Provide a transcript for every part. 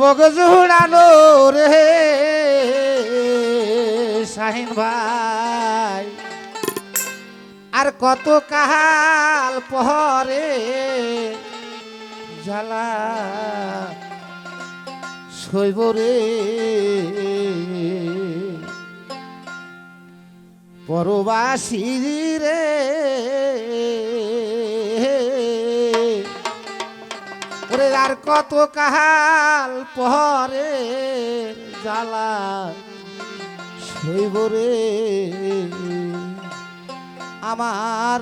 বগজ হুড়ানো রে শাহিন ভাই। আর কত কাহাল পহরে জ্বালা শৈব রে। পরবাসী রে ওরে আর কত কাল পরে জ্বালা শৈব রে। আমার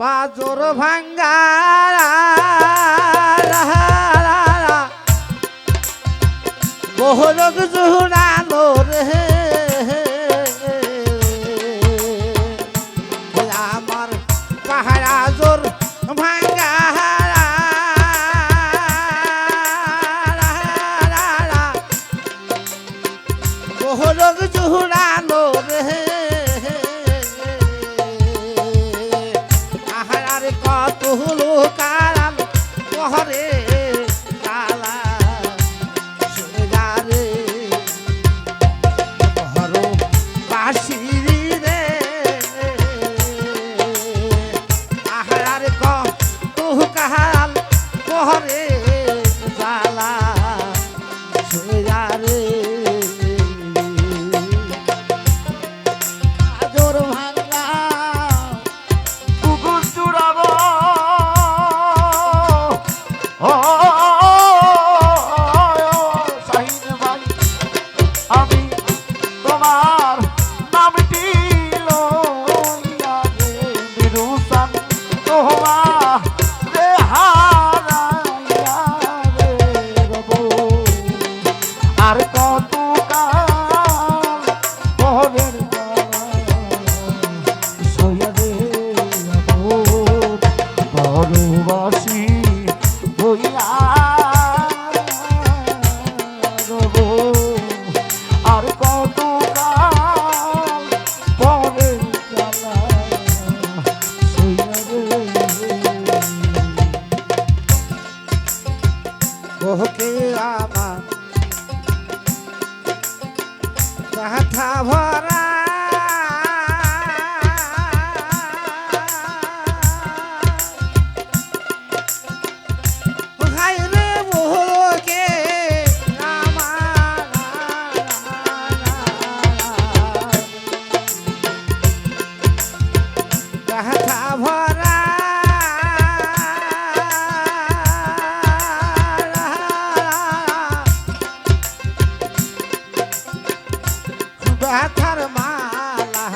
পাজর ভাঙ্গারা বহু লোক জুড়ালো রে। Oh. ব্যথার মালা।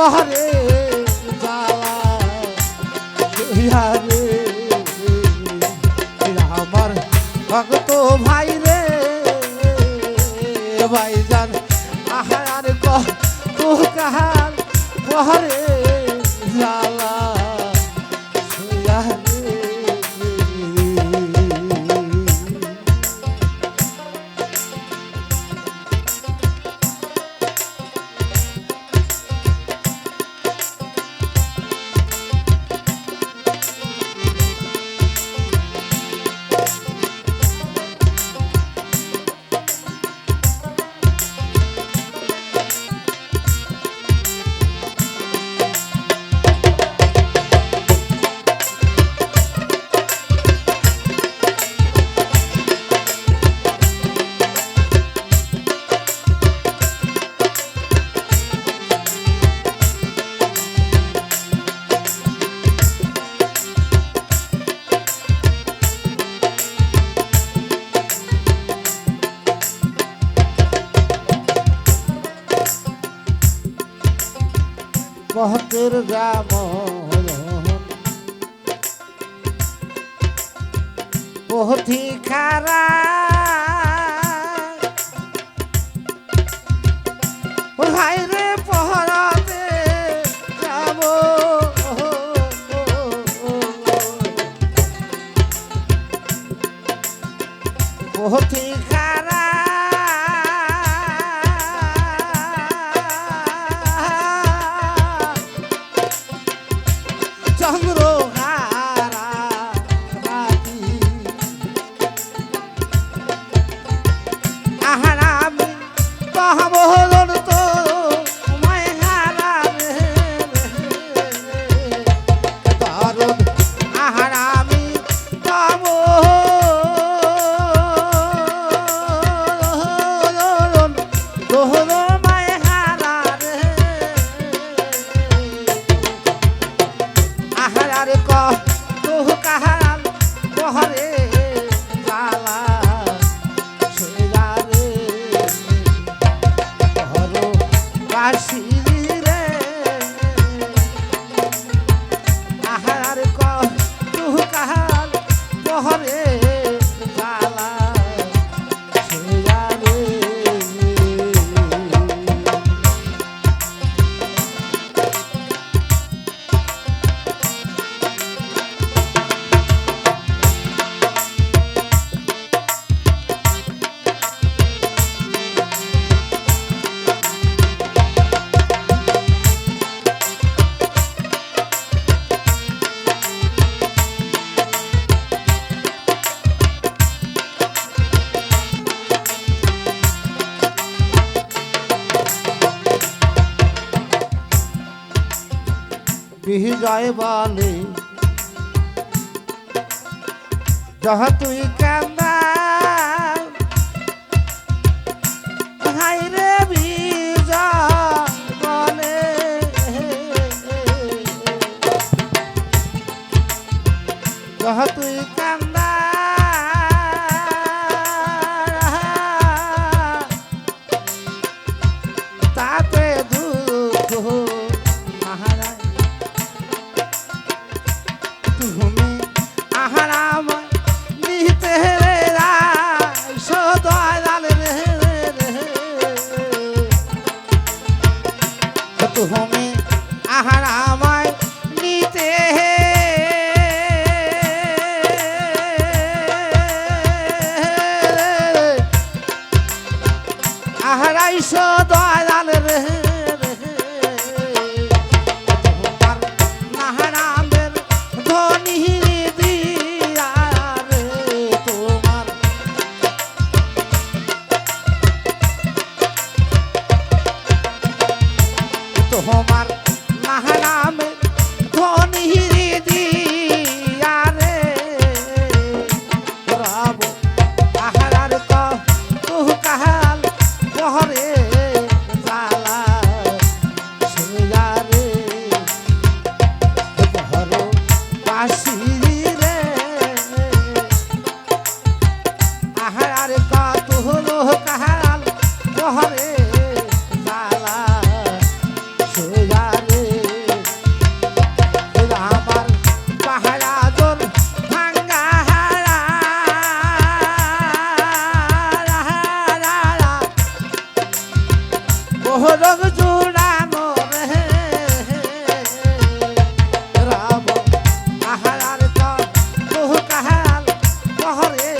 বহরে মহতের রাম বহি খারা। রে পহরাতে যাব। পথি তোহরা পিহি যায় বালে। যাহা তুই কেন Mm-hmm. শহরে